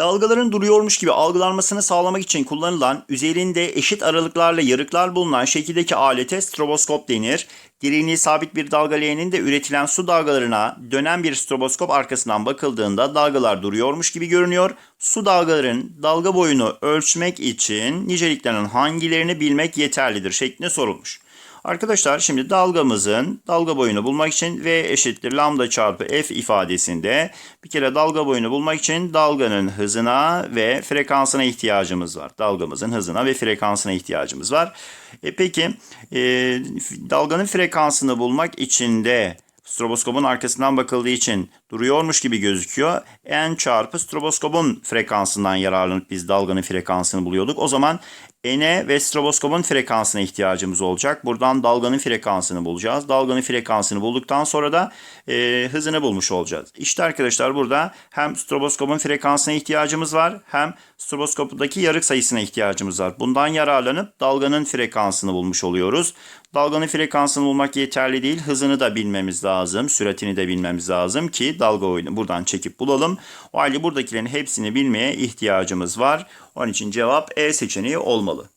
Dalgaların duruyormuş gibi algılanmasını sağlamak için kullanılan üzerinde eşit aralıklarla yarıklar bulunan şekildeki alete stroboskop denir. Derinliği sabit bir dalga leğeninde üretilen su dalgalarına dönen bir stroboskop arkasından bakıldığında dalgalar duruyormuş gibi görünüyor. Su dalgaların dalga boyunu ölçmek için niceliklerinin hangilerini bilmek yeterlidir şeklinde sorulmuş. Arkadaşlar şimdi dalgamızın dalga boyunu bulmak için V eşittir lambda çarpı F ifadesinde bir kere dalga boyunu bulmak için dalganın hızına ve frekansına ihtiyacımız var. Dalgamızın hızına ve frekansına ihtiyacımız var. E peki e, dalganın frekansını bulmak için de stroboskopun arkasından bakıldığı için duruyormuş gibi gözüküyor. N çarpı stroboskopun frekansından yararlanıp biz dalganın frekansını buluyorduk. O zaman N'e ve stroboskopun frekansına ihtiyacımız olacak. Buradan dalganın frekansını bulacağız. Dalganın frekansını bulduktan sonra da e, hızını bulmuş olacağız. İşte arkadaşlar burada hem stroboskopun frekansına ihtiyacımız var hem stroboskopdaki yarık sayısına ihtiyacımız var. Bundan yararlanıp dalganın frekansını bulmuş oluyoruz. Dalganın frekansını bulmak yeterli değil. Hızını da bilmemiz lazım. Süratini de bilmemiz lazım ki dalga oyunu buradan çekip bulalım. O halde buradakilerin hepsini bilmeye ihtiyacımız var. Onun için cevap E seçeneği olmalı.